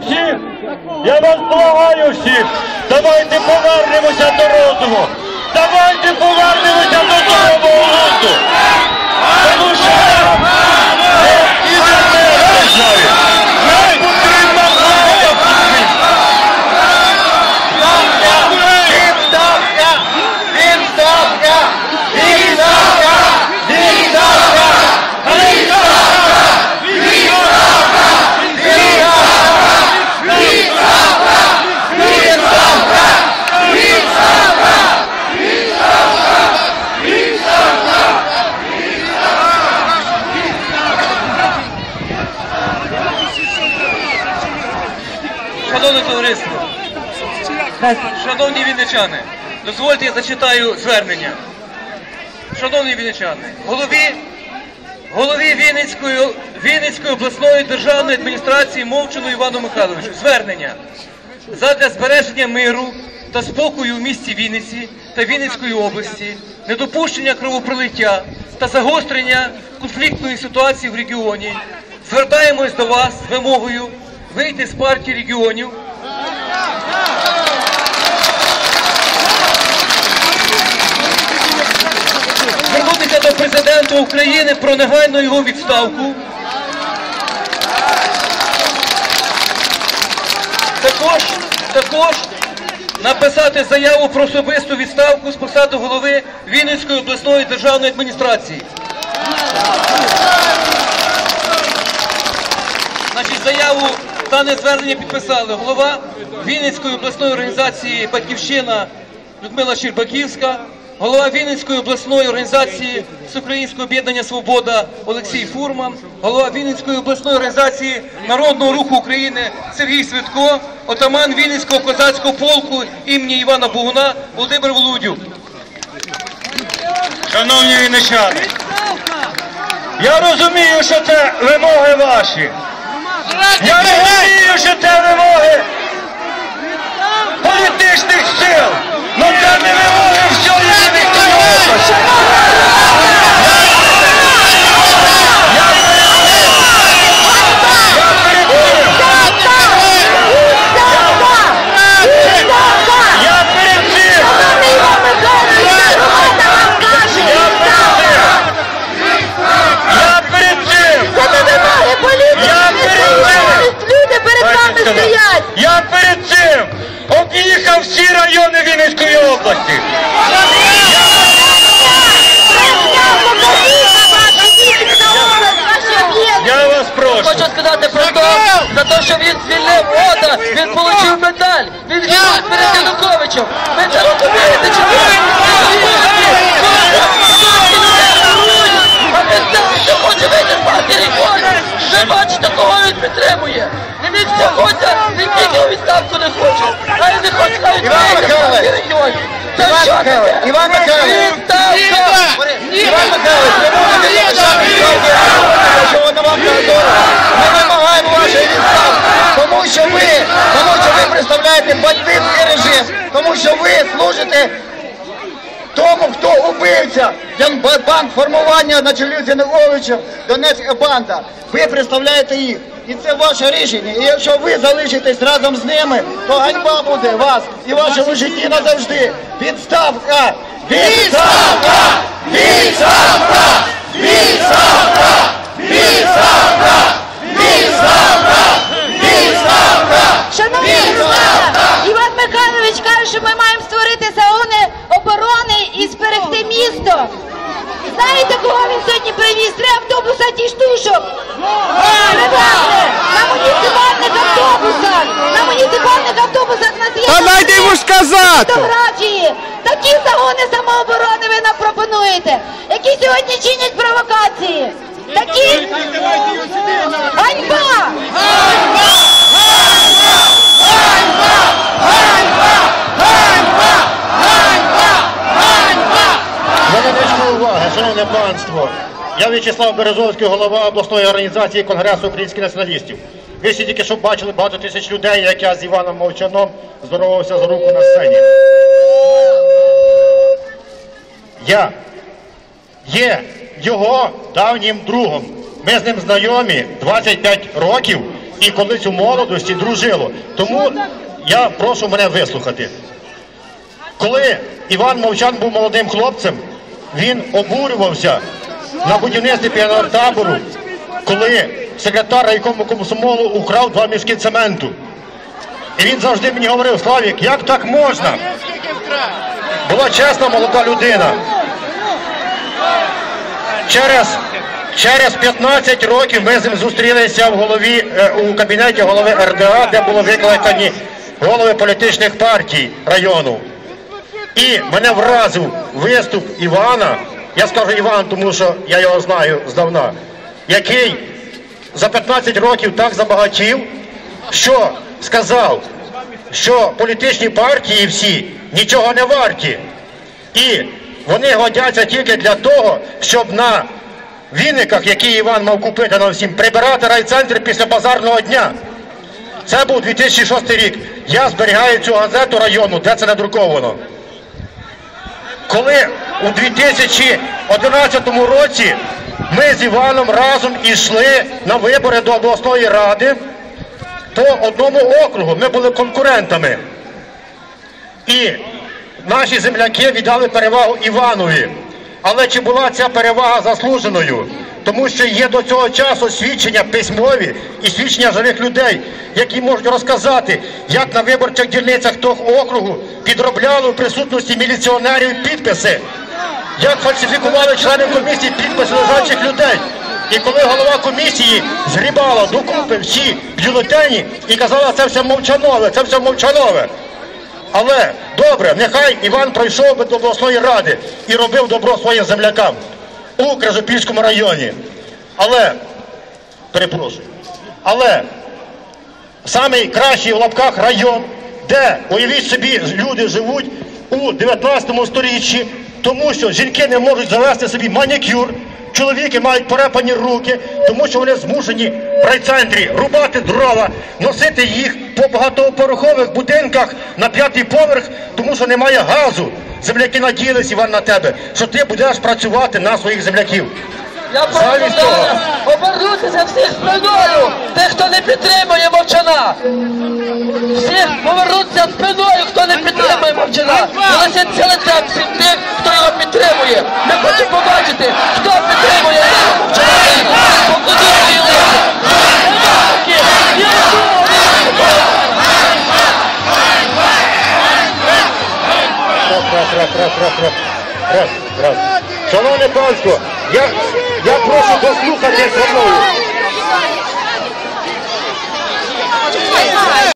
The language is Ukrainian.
всіх, я вас благаю всіх, давайте повернемося до розуму. Давайте повернемося до здорового глузду. Тому що це і для нас державі. Нам потрібна влада в Києві. Відставка! Відставка! Відставка! Відставка! Шановне товариство, шановні вінничани, дозвольте я зачитаю звернення. Шановні вінничани, голові, голові Вінницької, Вінницької обласної державної адміністрації Мовчану Івану Михайловичу, звернення задля збереження миру та спокою в місті Вінниці та Вінницької області, недопущення кровопролиття та загострення конфліктної ситуації в регіоні. Звертаємось до вас з вимогою вийти з партії регіонів звернутися до президента України про негайну його відставку. Також, також написати заяву про особисту відставку з посади голови Вінницької обласної державної адміністрації. Значить, заяву дане звернення підписали голова Вінницької обласної організації Батьківщина Людмила Щербаківська, голова Вінницької обласної організації Всеукраїнського об'єднання Свобода Олексій Фурман, голова Вінницької обласної організації Народного руху України Сергій Свитко, отаман Вінницького козацького полку імені Івана Богуна Володимир Володюк. Шановні вінничани, я розумію, що це вимоги ваші. Я стоять! Я перед цим об'їхав всі райони Вінницької області. Я вас прошу. Хочу сказати про те, за те, що він звільнив вода, він отримав медаль. Він відповідь перед Януковичем. Ми це розумієте, І він тільки у відставку не хоче, а я не хочу навіть вийти Михайлович! регіонів. Це Іван що Михайлович! таке? Іван Михайлович! Відставка! Іван Михайлович, ви можете сьогодні, що воно вам не дорого. Ми вимагаємо вашої відставки, тому що ви, тому що ви представляєте бандитський режим, тому що ви служите тому, хто убивця, формування на чолі з Януковичем, Донецька банда. Ви представляєте їх. І це ваше рішення. І якщо ви залишитесь разом з ними, то ганьба буде вас і вашому житті назавжди. Відставка! Відставка! Відставка! Відставка! Відставка! Відставка! Відставка! Шановні друзі, Іван Михайлович каже, що ми маємо створити загони оборони і зберегти місто. Знаєте, кого він сьогодні привіз? Три автобуса тіштушок. Привезли на муніципальних автобусах. На муніципальних автобусах на є Та дайте йому сказати! фотографії. Такі загони самооборони ви нам пропонуєте, які сьогодні чинять провокації. Такі ганьба! Невеличка увага, шановне панство. Я В'ячеслав Березовський, голова обласної організації Конгресу українських націоналістів. Ви всі тільки що бачили багато тисяч людей, як я з Іваном Мовчаном здоровався за руку на сцені. Я є його давнім другом. Ми з ним знайомі 25 років і колись у молодості дружило. Тому я прошу мене вислухати. Коли Іван Мовчан був молодим хлопцем, він обурювався на будівництві піонер-табору, коли секретар райкому комсомолу украв два мішки цементу. І він завжди мені говорив, Славік, як так можна? Була чесна молода людина. Через, через 15 років ми з ним зустрілися в голові, е, у кабінеті голови РДА, де було викликані голови політичних партій району. І мене вразив виступ Івана, я скажу Іван, тому що я його знаю здавна, який за 15 років так забагатів, що сказав, що політичні партії всі нічого не варті. І вони годяться тільки для того, щоб на віниках, які Іван мав купити нам всім, прибирати райцентр після базарного дня. Це був 2006 рік. Я зберігаю цю газету району, де це надруковано. Коли у 2011 році ми з Іваном разом ішли на вибори до обласної ради по одному округу, ми були конкурентами. І наші земляки віддали перевагу Іванові. Але чи була ця перевага заслуженою? Тому що є до цього часу свідчення письмові і свідчення живих людей, які можуть розказати, як на виборчих дільницях того округу підробляли у присутності міліціонерів підписи, як фальсифікували члени комісії підписи лежачих людей. І коли голова комісії згрібала докупи всі бюлетені і казала, це все мовчанове, це все мовчанове. Але добре, нехай Іван пройшов би до обласної ради і робив добро своїм землякам у Крижопільському районі. Але, перепрошую, але самий кращий в лапках район, де, уявіть собі, люди живуть у 19 сторіччі, тому що жінки не можуть завести собі манікюр, чоловіки мають порепані руки, тому що вони змушені в райцентрі рубати дрова, носити їх по багатоповерхових будинках на п'ятий поверх, тому що немає газу. Земляки надіялись, Іван, на тебе, що ти будеш працювати на своїх земляків. Я прошу зараз обернутися всіх спиною, тих, хто не підтримує мовчана. Всіх повернутися спиною, хто не підтримує мовчана. І лишиться лицем всім тих, хто його підтримує. Ми хочемо побачити, хто підтримує мовчана. Раз, раз, раз, раз, раз, раз, раз, раз. Шановне панство, я, я прошу дослухати мною.